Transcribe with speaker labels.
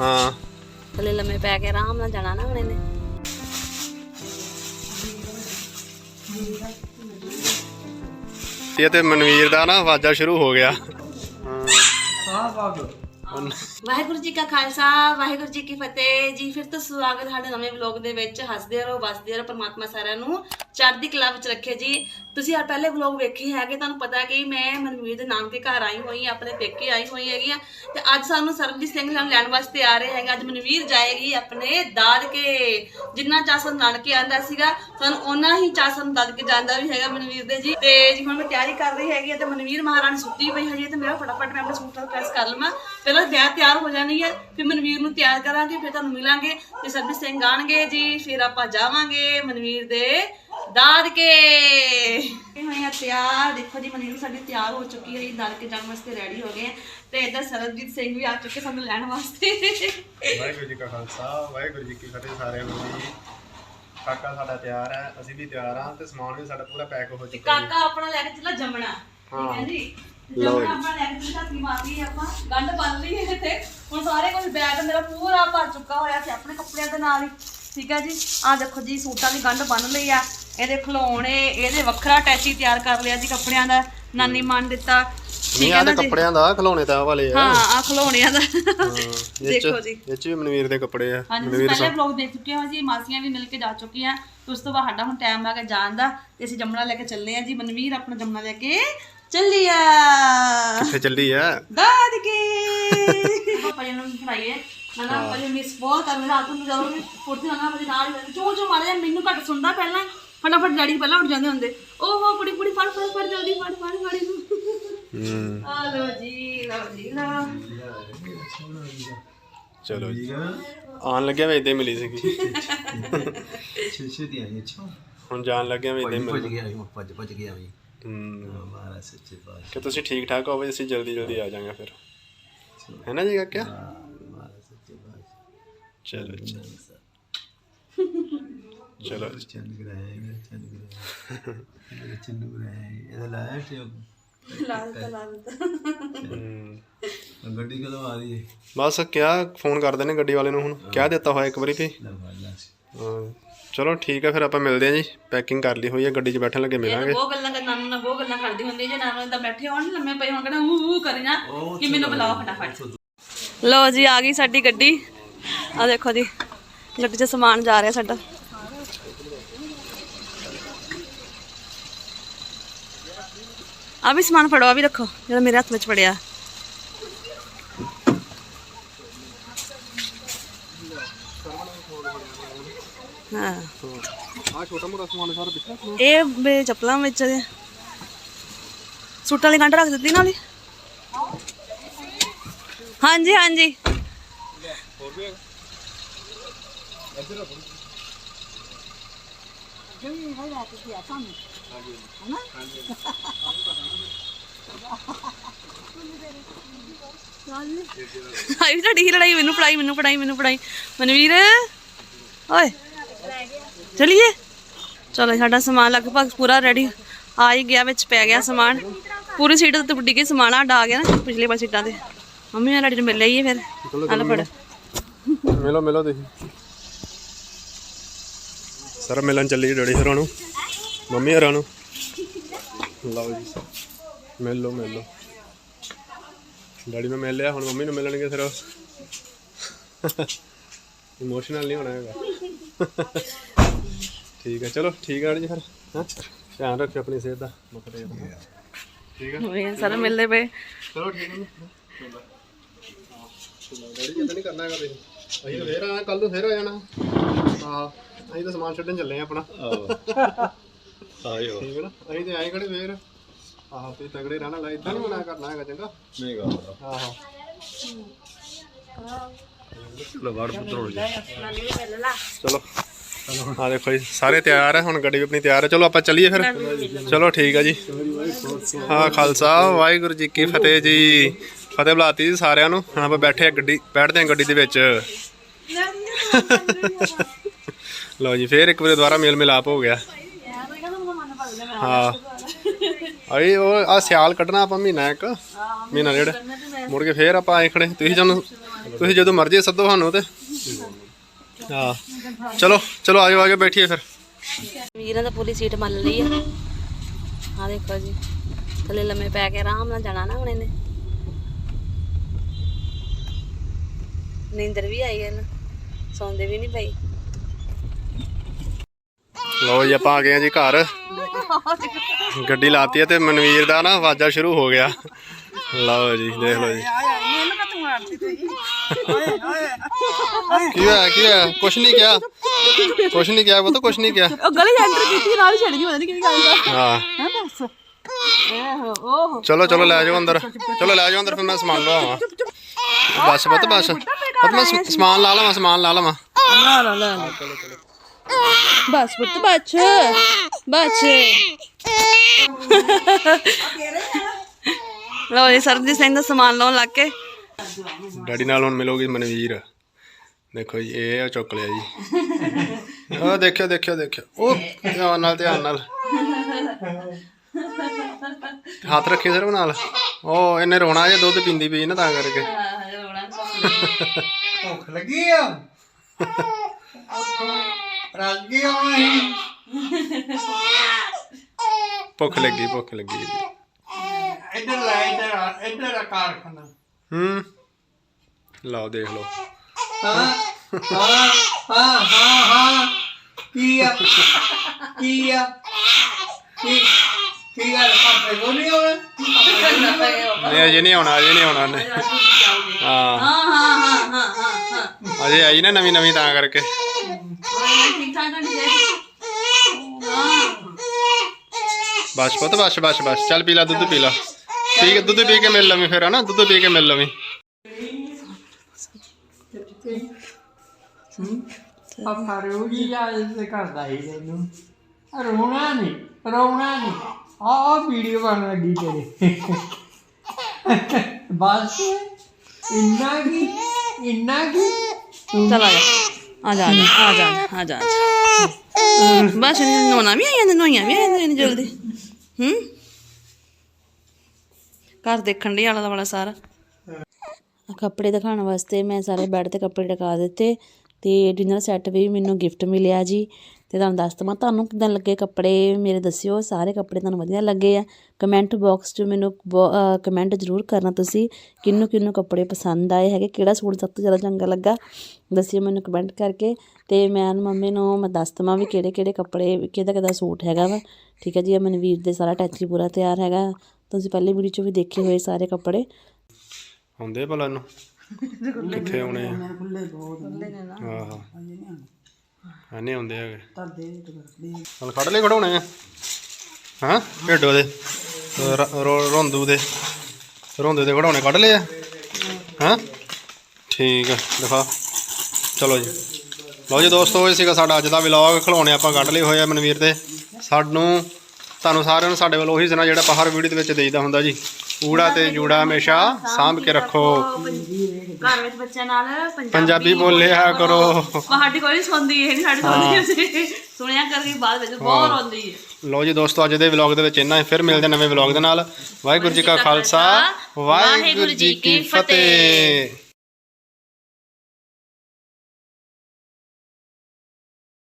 Speaker 1: ਹਾਂ।
Speaker 2: ਥੱਲੇ ਲੰਮੇ ਪੈ ਕੇ ਆਰਾਮ ਨਾਲ ਜਾਣਾ ਨਾ ਹੁਣ ਇਹਨੇ
Speaker 1: ਇਹ ਤੇ ਮਨਵੀਰ ਦਾ ਨਾ ਆਵਾਜ਼ਾ ਸ਼ੁਰੂ ਹੋ ਗਿਆ।
Speaker 2: ਵਾਹਿਗੁਰੂ ਜੀ ਕਾ ਖਾਲਸਾ, ਵਾਹਿਗੁਰੂ ਜੀ ਕੀ ਫਤਿਹ। ਜੀ, ਫਿਰ ਤੋਂ ਸਵਾਗਤ ਸਾਡੇ ਨਵੇਂ ਵਲੌਗ ਦੇ ਵਿੱਚ। ਹੱਸਦੇ ਰਹੋ, ਵਸਦੇ ਰਹੋ, ਪਰਮਾਤਮਾ ਸਾਰਿਆਂ ਨੂੰ ਚੜ੍ਹਦੀ ਕਲਾ ਵਿੱਚ ਰੱਖੇ ਜੀ। ਤੁਸੀਂ ਆ ਪਹਿਲੇ ਵਲੌਗ ਵੇਖੇ ਹੈਗੇ, ਤੁਹਾਨੂੰ ਪਤਾ ਕਿ ਮੈਂ ਮਨਵੀਰ ਦੇ ਨਾਮ ਕੇ ਘਰ ਆਈ ਹੋਈ ਹਾਂ, ਆਪਣੇ ਪੇਕੇ ਆਈ ਹੋਈ ਹੈਗੀ ਆ ਤੇ ਅੱਜ ਸਾਨੂੰ ਸਰਬਜੀਤ ਸਿੰਘ ਨਾਲ ਲੈਣ ਵਾਸਤੇ ਆ ਰਹੇ ਹੈਗੇ। ਅੱਜ ਮਨਵੀਰ ਜਾਏਗੀ ਆਪਣੇ ਦਾਦਕੇ ਜਿੰਨਾ ਚਾਹ ਨਾਨਕੇ ਆਂਦਾ ਸੀਗਾ, ਸਾਨੂੰ ਉਹਨਾਂ ਹੀ ਚਾਹ ਸਾਨੂੰ ਦਾਦਕੇ ਜਾਂਦਾ ਵੀ ਹੈਗਾ ਮਨਵੀਰ ਦੇ ਜੀ। ਤੇ ਜੀ, ਹੁਣ ਮੈਂ ਤਿਆਰੀ ਕਰ ਰਹੀ ਹੈਗੀ ਆ ਤੇ ਮਨਵੀਰ ਮਹਾਰਾਣੀ ਸੁੱਤੀ ਪਈ ਹਜੇ ਤੇ ਮੇਰਾ ਫਟਾਫਟ ਮੈਂ ਆਪਣੇ ਸੂਟ ਦਾ ਪ੍ਰੈਸ ਕਰ ਲਵਾਂ। ਪਹਿਲਾਂ ਵਿਆਹ ਤਿਆਰ ਹੋ ਜਾਣੀ ਹੈ ਫਿਰ ਮਨਵੀਰ ਨੂੰ ਤਿਆਰ ਕਰਾਂਗੇ ਫਿਰ ਤੁਹਾਨੂੰ ਮਿਲਾਂਗੇ ਤੇ ਸਰਬਜੀਤ ਸਿੰਘ ਆਣਗੇ ਜੀ ਫਿਰ ਆਪਾਂ ਜਾਵਾਂਗੇ ਮਨਵੀਰ ਦੇ ਦਾਦਕੇ। ਇਹ ਹੋਈ ਆ ਤਿਆਰ ਦੇਖੋ ਜੀ ਮਨਵੀਰ ਸਾਡੀ ਤਿਆਰ ਹੋ ਚੁੱਕੀ ਹੈ ਜੀ ਦਾਦਕੇ ਜਾਣ ਵਾਸਤੇ ਰੈਡੀ ਹੋ ਗਏ ਆ ਤੇ ਇੱਧਰ ਸਰਬਜੀਤ ਸਿੰਘ ਵੀ ਆ ਚੁੱਕੇ ਸਾਨੂੰ ਲੈਣ ਵਾਸਤੇ।
Speaker 1: ਵਾਹਿਗੁਰੂ ਜੀ ਕਾ ਖਾਲਸਾ ਵਾਹਿਗੁਰੂ ਜੀ ਕੀ ਫਤਿਹ ਸਾਰਿਆਂ ਨੂੰ ਜੀ। ਕਾਕਾ ਸਾਡਾ ਤਿਆਰ ਹੈ ਅਸੀਂ ਵੀ ਤਿਆਰ ਹਾਂ ਤੇ ਸਮਾਨ ਵੀ ਸਾਡਾ ਪੂਰਾ ਪੈਕ ਹੋ ਚੁੱਕਾ ਜੀ।
Speaker 2: ਕਾਕਾ ਆਪਣਾ ਲੈ ਕੇ ਚੱਲਾ ਜਮਣਾ ਠੀਕ ਹੈ। ਜੀ?
Speaker 1: ਲਓ
Speaker 2: ਜਮਣਾ ਆਪਣਾ ਲੈ ਕੇ ਚੱਲਾ ਤੀ ਮਾਰੀ ਆਪਾਂ ਗੰਢ ਬੰਨ ਲਈ ਹੈ ਤੇ ਹੁਣ ਸਾਰੇ ਕੁਝ ਬੈਗ ਮੇਰਾ ਪੂਰਾ ਭਰ ਚੁੱਕਾ ਹੋਇਆ ਸੀ ਆਪਣੇ ਕੱਪੜਿਆਂ ਦੇ ਨਾਲ ਹੀ। ਠੀਕ ਹੈ ਜੀ? ਆਹ ਦੇਖੋ ਜੀ ਸੂਟਾਂ ਦੀ ਗੰਢ ਬੰਨ ਲਈ ਆ। ਇਹਦੇ ਖਲੋਣੇ ਇਹਦੇ ਵੱਖਰਾ ਟੈਚੀ ਤਿਆਰ ਕਰ ਲਿਆ ਜੀ ਕੱਪੜਿਆਂ ਦਾ। ਨਾਨੀ ਮਾਨ ਦਿੱਤਾ।
Speaker 1: ਨਹੀਂ
Speaker 2: ਠੀਕ ਹੈ
Speaker 1: ਆ
Speaker 2: ਨਾ
Speaker 1: ਤੇ
Speaker 2: ਜੀ?
Speaker 1: ਕੱਪੜਿਆਂ ਦਾ ਖਿਲੌਣੇ ਤਾਂ ਆਹ ਵਾਲੇ ਆ।
Speaker 2: ਹਾਂ ਆ ਖਲੋਣਿਆਂ ਦਾ।
Speaker 1: ਇਹ
Speaker 2: ਦੇਖੋ
Speaker 1: ਚ
Speaker 2: ਜੀ।
Speaker 1: ਇਹ ਚ ਵੀ ਮਨਵੀਰ ਦੇ ਕੱਪੜੇ ਆ
Speaker 2: ਹਾਂਜੀ ਤੁਸੀਂ ਪਹਿਲੇ ਵਲੌਗ ਦੇਖ ਚੁੱਕੇ ਹੋ ਜੀ ਮਾਸੀਆਂ ਵੀ ਮਿਲ ਕੇ ਜਾ ਚੁੱਕੀਆਂ। ਤੇ ਉਸ ਤੋਂ ਬਾਅਦ ਸਾਡਾ ਹੁਣ ਟਾਈਮ ਆ ਗਿਆ ਜਾਣ ਦਾ ਤੇ ਅਸੀਂ ਜਮਣਾ ਲੈ ਕੇ ਚੱਲੇ ਆ ਜੀ। ਮਨਵੀਰ ਆਪਣਾ ਜਮਣਾ ਲੈ ਕੇ ਚੱਲਿਆ
Speaker 1: ਕਿੱਥੇ ਚੱਲੀ ਆ
Speaker 2: ਦਾਦਕੇ ਪਾਪਾ ਜੀ ਨੂੰ ਫੜਾਈਏ। ਨਾ ਨਾ ਪਾਪਾ ਜੀ ਮਿਸ ਬਹੁਤ ਕਰ ਰਿਹਾ ਤੂੰ ਜਦੋਂ ਵੀ ਪੁੱਠੇ ਨਾ ਨਾ ਨਾਲ ਹੀ ਚੋ ਚੋ ਮਾਰਿਆ ਮੈਨੂੰ ਘੱਟ ਸੁਣਦਾ ਪਹਿਲਾਂ। ਫਟਾਫਟ ਡੈਡੀ ਪਹਿਲਾਂ ਉੱਠ ਜਾਂਦੇ ਹੁੰਦੇ। ਓਹੋ ਕੁੜੀ ਕੁੜੀ ਫੜ ਫੜ ਫੜ ਜਲਦੀ ਫੜ ਫੜ ਫੜ ਇਹਨੂੰ।
Speaker 1: ਹੂੰ।
Speaker 2: ਆ ਲੋ ਜੀ ਲੋ ਜੀ ਲੋ
Speaker 1: ਚਲੋ ਜੀ। ਆਉਣ ਲੱਗਿਆ ਵੀ ਇਦਾਂ ਮਿਲੀ ਸੀਗੀ।
Speaker 3: ਛੇ ਛੇ ਦੀ ਆਈ ਅੱਛਾ।
Speaker 1: ਹੁਣ ਜਾਣ ਲੱਗਿਆ ਵੀ ਇਦਾਂ ਮਿਲ।
Speaker 3: ਗਿਆ ਮੈਂ ਭੱਜ ਭੱਜ ਗਿਆ ਵੀ।
Speaker 1: ਹੂੰ।
Speaker 3: ਮਾਰਾ ਸੱਚੇ ਪਾਤਸ਼ਾਹ।
Speaker 1: ਕਿ ਤੁਸੀਂ ਠੀਕ ਠਾਕ ਹੋਵੇ ਅਸੀਂ ਜਲਦੀ ਜਲਦੀ ਆ ਜਾਾਂਗੇ ਫਿਰ। ਹੈ ਨਾ ਜੀ
Speaker 3: ਸੱਚੇ ਪਾਤਸ਼ਾਹ।
Speaker 1: ਚਲੋ। ਚਲੋ। ਜੀ।
Speaker 3: ਚੰਨ ਗਰਾਏ ਮੇਰੇ ਚੰਨ ਗਰਾਏ ਮੇਰੇ ਚੰਨ ਗਰਾਏ ਇਹਦਾ ਲਾਇਆ ਤੇ
Speaker 2: ਲਾਲ ਤਾਂ। ਲਾਲ
Speaker 1: ਹੂੰ।
Speaker 3: ਗੱਡੀ ਕਦੋਂ ਆ ਰਹੀ ਹੈ?
Speaker 1: ਬਸ ਕਿਆ ਫੋਨ ਕਰ ਦੇਣੇ ਗੱਡੀ ਵਾਲੇ ਨੂੰ ਹੁਣ। ਕਹਿ ਦਿੱਤਾ ਹੋਇਆ ਇੱਕ ਵਾਰੀ
Speaker 3: ਸੀ
Speaker 1: ਹਾਂ, ਚਲੋ ਠੀਕ ਹੈ ਫਿਰ ਆਪਾਂ ਮਿਲਦੇ ਹਾਂ ਜੀ। ਪੈਕਿੰਗ ਕਰ ਲਈ ਹੋਈ ਹੈ ਗੱਡੀ 'ਚ ਬੈਠਣ ਲੱਗੇ ਮਿਲਾਂਗੇ।
Speaker 2: ਬਹੁਤ ਗੱਲਾਂ ਕਰ ਨਾਨੂ ਨਾਲ ਬਹੁਤ ਗੱਲਾਂ ਕਰਦੀ ਹੁੰਦੀ ਜੇ ਨਾਨੂ ਦਾ ਬੈਠੇ ਹੋਣ ਲੰਮੇ ਪਏ ਹੋਣ ਕਹਿੰਦਾ ਊ ਊ ਕਰੀ ਨਾ ਕਿ ਮੈਨੂੰ ਬੁਲਾਓ ਫਟਾਫਟ। ਲਓ ਜੀ ਆ ਗਈ ਸਾਡੀ ਗੱਡੀ। ਆ ਦੇਖੋ ਜੀ ਗੱਡੀ 'ਚ ਸਮਾਨ ਜਾ ਰਿਹਾ ਸਾਡਾ। ਆ ਵੀ ਸਮਾਨ ਫੜੋ ਆ ਵੀ ਰੱਖੋ ਜਿਹੜਾ ਮੇਰੇ ਹੱਥ ਵਿੱਚ ਫੜਿਆ। ਹਾਂ।
Speaker 1: ਆ ਛੋਟਾ ਮੋਟਾ ਸਮਾਨ ਸਾਰਾ ਦਿੱਤਾ
Speaker 2: ਇਹ ਮੇਰੇ ਚੱਪਲਾਂ ਵਿੱਚ ਦੇ। ਸੂਟਾਂ ਵਾਲੀ ਗੰਢ ਰੱਖ ਦਿੱਤੀ ਨਾਲ। ਹੀ ਹਾਂਜੀ। ਹਾਂਜੀ ਆਈ ਤੁਹਾਡੀ ਹੀ ਲੜਾਈ ਮੈਨੂੰ ਪੜਾਈ ਮੈਨੂੰ ਪੜਾਈ ਮੈਨੂੰ ਪੜਾਈ ਮਨਵੀਰ ਓਏ ਚਲਿਏ? ਚਲੋ ਸਾਡਾ ਸਮਾਨ ਲਗਭਗ ਪੂਰਾ ਰੈਡੀ ਆ ਹੀ ਗਿਆ ਵਿੱਚ ਪੈ ਗਿਆ ਸਮਾਨ। ਪੂਰੀ ਸੀਟ ਤੇ ਉੱਡੀ ਕੇ ਸਮਾਨ ਆ ਡਾ ਗਿਆ ਨਾ ਪਿਛਲੇ ਪਾਸੇ ਸੀਟਾਂ ਤੇ। ਮੰਮੀ ਨਾਲ ਨੂੰ ਮਿਲ ਲਈਏ ਫਿਰ। ਹਲ ਫੜ।
Speaker 1: ਮਿਲੋ ਮਿਲੋ ਤੁਸੀਂ। ਸਰ ਮਿਲਣ ਚੱਲੀ ਡੈਡੀ ਹੋਰਾਂ ਨੂੰ। ਮੰਮੀ ਹੋਰਾਂ ਨੂੰ। ਲਓ ਜੀ। ਮਿਲ ਲਓ ਮਿਲ ਲਓ। ਡੈਡੀ ਨੂੰ ਮਿਲ ਲਿਆ ਹੁਣ ਮੰਮੀ ਨੂੰ ਮਿਲਣਗੇ ਫਿਰ ਇਮੋਸ਼ਨਲ ਨਹੀਂ ਹੋਣਾ ਹੈਗਾ। ਠੀਕ ਹੈ ਚਲੋ ਠੀਕ ਹੈ ਜੀ ਫਿਰ ਹਾਂ? ਧਿਆਨ ਰੱਖਿਓ ਆਪਣੀ ਸਿਹਤ ਦਾ। ਮੁਕਰੇ ਠੀਕ ਹੈ
Speaker 2: ਹੋਏ ਸਾਰੇ ਮਿਲਦੇ ਪਏ।
Speaker 1: ਚਲੋ ਠੀਕ ਹੈ ਜੀ। ਡੈਡੀ ਕਿਤੇ ਨਹੀਂ ਕਰਨਾ ਹੈਗਾ ਤੁਸੀਂ। ਅਸੀਂ ਤਾਂ ਫੇਰ ਆਣਾ ਕੱਲ ਨੂੰ ਫੇਰ ਆ ਜਾਣਾ। ਅਸੀਂ ਤਾਂ ਸਮਾਨ ਛੱਡਣ ਚੱਲੇ ਆ ਆਪਣਾ।
Speaker 3: ਆਇਓ
Speaker 1: ਠੀਕ ਹੈ ਨਾ ਅਸੀਂ ਤੇ ਆਏ ਖੜੇ ਫੇਰ? ਆਹੋ ਤੇ ਤਗੜੇ ਰਹਿਣਾ ਲੈ ਇਦਾਂ ਨਹੀਂ ਮਨਾ ਕਰਨਾ ਹੈਗਾ ਚੰਗਾ।
Speaker 3: ਨਹੀਂ ਗਾ
Speaker 1: ਆਹੋ।
Speaker 3: ਲੋ ਵਾੜ ਪੁੱਤਰ ਹੋ ਜਾ
Speaker 1: ਚਲੋ। ਆ ਦੇਖੋ ਜੀ ਸਾਰੇ ਤਿਆਰ ਹੈ ਹੁਣ ਗੱਡੀ ਵੀ ਆਪਣੀ ਤਿਆਰ ਹੈ ਚਲੋ ਆਪਾਂ ਚੱਲੀਏ ਫਿਰ। ਚਲੋ ਠੀਕ ਹੈ ਜੀ। ਹਾਂ ਖਾਲਸਾ ਵਾਹਿਗੁਰੂ ਜੀ ਕੀ ਫਤਿਹ ਜੀ। ਫਤਿਹ ਬੁਲਾਤੀ ਜੀ ਸਾਰਿਆਂ ਨੂੰ। ਹੁਣ ਆਪਾਂ ਬੈਠੇ ਆ ਗੱਡੀ ਬੈਠਦੇ ਆ ਗੱਡੀ ਦੇ ਵਿੱਚ। ਲਓ ਜੀ ਫੇਰ ਇੱਕ ਵਾਰ ਦੁਬਾਰਾ ਮੇਲ ਮਿਲਾਪ ਹੋ ਗਿਆ। ਹਾਂ। ਆਈ ਉਹ ਆ ਸਿਆਲ ਕੱਢਣਾ ਆਪਾਂ ਮਹੀਨਾ ਇੱਕ ਮਹੀਨਾ ਡੇਢ। ਮੁੜ ਕੇ ਫੇਰ ਆਪਾਂ ਆਏ ਖੜੇ ਤੁਸੀਂ ਜਦੋਂ ਤੁਸੀਂ ਜਦੋਂ ਮਰਜ਼ੀ ਸੱਦੋ ਸਾਨੂੰ ਤੇ। ਹਾਂ। ਚਲੋ ਚਲੋ ਆਜੋ ਆਜੋ ਬੈਠੀਏ ਫਿਰ।
Speaker 2: ਵੀਰਾਂ ਦਾ ਪੂਰੀ ਸੀਟ ਮੰਨ ਲਈ ਆ। ਆ ਦੇਖੋ ਜੀ ਥੱਲੇ ਲੰਮੇ ਪੈ ਕੇ ਆਰਾਮ ਨਾਲ ਜਾਣਾ ਨਾ ਹੁਣ ਇਹਨੇ ਨੀਂਦਰ ਵੀ ਆਈ ਹੈ ਨਾ ਸੌਂਦੇ ਵੀ ਨਹੀਂ ਪਈ
Speaker 1: ਲਓ ਜੀ ਆਪਾਂ ਆ ਗਏ ਆ ਜੀ ਘਰ। ਗੱਡੀ ਲਾਤੀ ਹੈ ਤੇ ਮਨਵੀਰ ਦਾ ਨਾ ਆਵਾਜ਼ਾ ਸ਼ੁਰੂ ਹੋ ਗਿਆ। ਲਓ ਜੀ ਦੇਖ ਲਓ ਜੀ। ਕੀ ਹੋਇਆ ਕੀ ਹੋਇਆ? ਕੁਛ ਨਹੀਂ ਕਿਹਾ। ਕੁਛ ਨਹੀਂ ਕਿਹਾ ਉਹ ਤਾਂ ਕੁਛ ਨਹੀਂ ਕਿਹਾ।
Speaker 2: ਉਹ ਗਲੀ ਐਂਟਰ ਕੀਤੀ ਨਾਲ ਹੀ ਛੱਡ ਗਈ ਪਤਾ ਨਹੀਂ ਕਿਹਦੀ ਗੱਲ ਦਾ।
Speaker 1: ਹਾਂ।
Speaker 2: ਓਹ
Speaker 1: ਚਲੋ ਚਲੋ ਲੈ ਜਾਓ ਅੰਦਰ। ਚਲੋ ਲੈ ਜਾਓ ਅੰਦਰ ਫਿਰ ਮੈਂ ਸਮਾਨ ਲਵਾਵਾਂ ਬਸ ਬਤ ਬਸ। ਬਤ ਮੈਂ ਸਮਾਨ ਲਾ ਲਵਾਂ ਸਮਾਨ ਲਾ ਲਵਾਂ।
Speaker 2: ਨਾ ਨਾ ਨਾ ਬਸ ਪੁੱਤ ਬੱਚ ਬੱਚ ਲੋ ਜੀ ਸਰਦੀ ਸਿੰਘ ਦਾ ਸਮਾਨ ਲਾਉਣ ਲੱਗ ਕੇ।
Speaker 1: ਡੈਡੀ ਨਾਲ ਹੁਣ ਮਿਲੋਗੀ ਮਨਵੀਰ। ਦੇਖੋ ਜੀ ਇਹ ਆ ਚੁੱਕ ਲਿਆ ਜੀ। ਉਹ ਦੇਖਿਓ ਦੇਖਿਓ ਦੇਖਿਓ। ਉਹ ਧਿਆਨ ਨਾਲ ਧਿਆਨ ਨਾਲ। ਹੱਥ ਰੱਖੇ ਸਿਰ ਨਾਲ। ਉਹ ਇਹਨੇ ਰੋਣਾ ਜੇ ਦੁੱਧ ਪੀਂਦੀ ਪਈ ਨਾ ਤਾਂ ਕਰਕੇ।
Speaker 3: ਭੁੱਖ ਲੱਗੀ ਆ। ਰੱਜ ਗਈ ਆਉਣਾ ਹੀ
Speaker 1: ਭੁੱਖ ਲੱਗੀ ਭੁੱਖ ਲੱਗੀ।
Speaker 3: ਇੱਧਰ ਲੈ ਇੱਧਰ ਆ, ਇੱਧਰ ਆ ਕਾਰਖਾਨਾ।
Speaker 1: ਹੂੰ। ਲਓ ਦੇਖ ਲਓ।
Speaker 3: ਹਾਂ ਹਾਂ ਹਾਂ ਹਾਂ ਹਾਂ। ਕੀ ਆ? ਕੀ ਆ? ਕੀ ਕੀ ਆ? ਪਾਪੇ ਕੋ ਨਹੀਂ ਹੋਣਾ
Speaker 1: ਨਹੀਂ ਅਜੇ ਨਹੀਂ ਆਉਣਾ ਅਜੇ ਨਹੀਂ ਆਉਣਾ ਉਹਨੇ। ਹਾਂ।
Speaker 2: ਹਾਂ। ਹਾਂ ਹਾਂ ਹਾਂ ਹਾਂ
Speaker 1: ਅਜੇ ਆਈ ਨਾ ਨਵੀਂ ਨਵੀਂ ਤਾਂ ਕਰਕੇ।
Speaker 2: ਠੀਕ ਠਾਕ ਤੁਹਾਡੀ ਸਿਹਤ
Speaker 1: ਬਸ ਪੁੱਤ ਬਸ ਬਸ ਬਸ। ਚੱਲ ਪੀ ਲੈ ਦੁੱਧ ਪੀ ਲੈ। ਠੀਕ ਹੈ ਦੁੱਧ ਪੀ ਕੇ ਮਿਲ ਲਵੀਂ ਫਿਰ ਹਨਾ? ਦੁੱਧ ਪੀ ਕੇ ਮਿਲ ਲਵੀਂ।
Speaker 3: ਪਾਪਾ ਆ ਇਸੇ ਕਰਦਾ ਹੀ ਤੈਨੂੰ। ਰੋਣਾ ਨਹੀਂ ਰੋਣਾ ਨਹੀਂ। ਆ ਵੀਡੀਓ ਬਣ ਲੱਗੀ ਤੇਰੇ। ਬਸ। ਇੰਨਾ ਕੀ ਇੰਨਾ ਕੀ?
Speaker 2: ਚਲ ਆ ਜਾ। ਆ ਜਾ ਆ ਜਾ ਆ ਜਾ ਬਸ ਨੋਣਾ ਵੀ ਆਈਆਂ ਨੇ ਨੋਈਆਂ ਵੀ ਆਈਆਂ ਨੇ ਜਲਦੀ? ਹੂੰ? ਘਰ ਦੇਖਣ ਲਈ ਆਲਾ ਵਾਲਾ ਸਾਰਾ? ਕੱਪੜੇ ਦਿਖਾਉਣ ਵਾਸਤੇ ਮੈਂ ਸਾਰੇ ਬੈੱਡ ਤੇ ਕੱਪੜੇ ਟਕਾ ਦਿੱਤੇ ਤੇ ਡਿਨਰ ਸੈੱਟ ਵੀ ਮੈਨੂੰ ਗਿਫਟ ਮਿਲਿਆ ਜੀ। ਤੇ ਤੁਹਾਨੂੰ ਦੱਸ ਦਵਾਂ ਤੁਹਾਨੂੰ ਕਿਦਾਂ ਲੱਗੇ ਕੱਪੜੇ? ਮੇਰੇ ਦੱਸਿਓ ਸਾਰੇ ਕੱਪੜੇ ਤੁਹਾਨੂੰ ਵਧੀਆ ਲੱਗੇ ਆ। ਕਮੈਂਟ ਬਾਕਸ 'ਚ ਮੈਨੂੰ ਕਮੈਂਟ ਜ਼ਰੂਰ ਕਰਨਾ ਤੁਸੀਂ ਕਿੰਨੂੰ ਕਿੰਨੂੰ ਕੱਪੜੇ ਪਸੰਦ ਆਏ ਹੈਗੇ ਕਿਹੜਾ ਸੂਟ ਸਭ ਤੋਂ ਜ਼ਿਆਦਾ ਚੰਗਾ ਲੱਗਾ ਦੱਸਿਓ ਮੈਨੂੰ ਕਮੈਂਟ ਕਰਕੇ। ਤੇ ਮੈਂ ਮੰਮੀ ਨੂੰ ਮੈਂ ਦੱਸ ਦਵਾਂ ਵੀ ਕਿਹੜੇ ਕਿਹੜੇ ਕੱਪੜੇ ਕਿਹਦਾ ਕਿਹਦਾ ਸੂਟ ਹੈਗਾ ਵਾ। ਠੀਕ ਹੈ ਜੀ ਇਹ ਮਨਵੀਰ ਦੇ ਸਾਰਾ ਟੈਚੀ ਪੂਰਾ ਤਿਆਰ ਹੈਗਾ। ਤੁਸੀਂ ਪਹਿਲੇ ਵੀਡੀਓ 'ਚ ਵੀ ਦੇਖੇ ਹੋਏ ਸਾਰੇ ਕੱਪੜੇ।
Speaker 1: ਹੁੰਦੇ ਭਲਾ ਨੂੰ ਕਿੱਥੇ ਆਉਣੇ ਆ? ਆਹੋ। ਹਾਂ ਨਹੀਂ ਆਉਂਦੇ ਹੈਗੇ ਹੁਣ ਕੱਢ ਲੈ ਖੜਾਉਣੇ ਆ। ਹਾਂ? ਢੇਡੋ ਦੇ ਰੋਂਦੂ ਦੇ। ਰੋਂਦੇ ਦੇ ਖੜਾਉਣੇ ਕੱਢ ਲਏ ਆ। ਹਾਂ? ਠੀਕ ਆ ਦਿਖਾ। ਚਲੋ ਜੀ। ਲਓ ਜੀ ਦੋਸਤੋ ਇਹ ਸੀਗਾ ਸਾਡਾ ਅੱਜ ਦਾ ਵਲੌਗ ਖਿਲਾਉਣੇ ਆਪਾਂ ਕੱਢ ਲਏ ਹੋਏ ਆ ਮਨਵੀਰ ਦੇ। ਸਾਨੂੰ ਤੁਹਾਨੂੰ ਸਾਰਿਆਂ ਨੂੰ ਸਾਡੇ ਵੱਲੋਂ ਉਹੀ ਸੁਣਾ ਜਿਹੜਾ ਆਪਾਂ ਹਰ ਵੀਡੀਓ ਦੇ ਵਿੱਚ ਦੇਈਦਾ ਹੁੰਦਾ ਜੀ। ਊੜਾ ਤੇ ਜੂੜਾ ਹਮੇਸ਼ਾ ਸਾਂਭ ਕੇ ਰੱਖੋ।
Speaker 2: ਘਰ ਵਿੱਚ ਬੱਚਿਆਂ ਨਾਲ
Speaker 1: ਪੰਜਾਬੀ ਬੋਲਿਆ ਕਰੋ।
Speaker 2: ਸਾਡੀ ਕੋਈ ਸੁਣਦੀ ਇਹ ਨਹੀਂ ਸਾਡੀ ਸੁਣਦੀ। ਸੁਣਿਆ ਕਰਕੇ ਬਾਅਦ ਵਿੱਚ ਬਹੁਤ ਰੋਂਦੀ ਹੈ।
Speaker 1: ਲਓ ਜੀ ਦੋਸਤੋ ਅੱਜ ਦੇ ਵਲੌਗ ਦੇ ਵਿੱਚ ਇੰਨਾ ਹੀ। ਫਿਰ ਮਿਲਦੇ ਹਾਂ ਨਵੇਂ ਵਲੌਗ ਦੇ ਨਾਲ। ਵਾਹਿਗੁਰੂ ਜੀ ਕਾ ਖਾਲਸਾ। ਵਾਹਿਗੁਰੂ ਜੀ ਕੀ ਫਤਿਹ।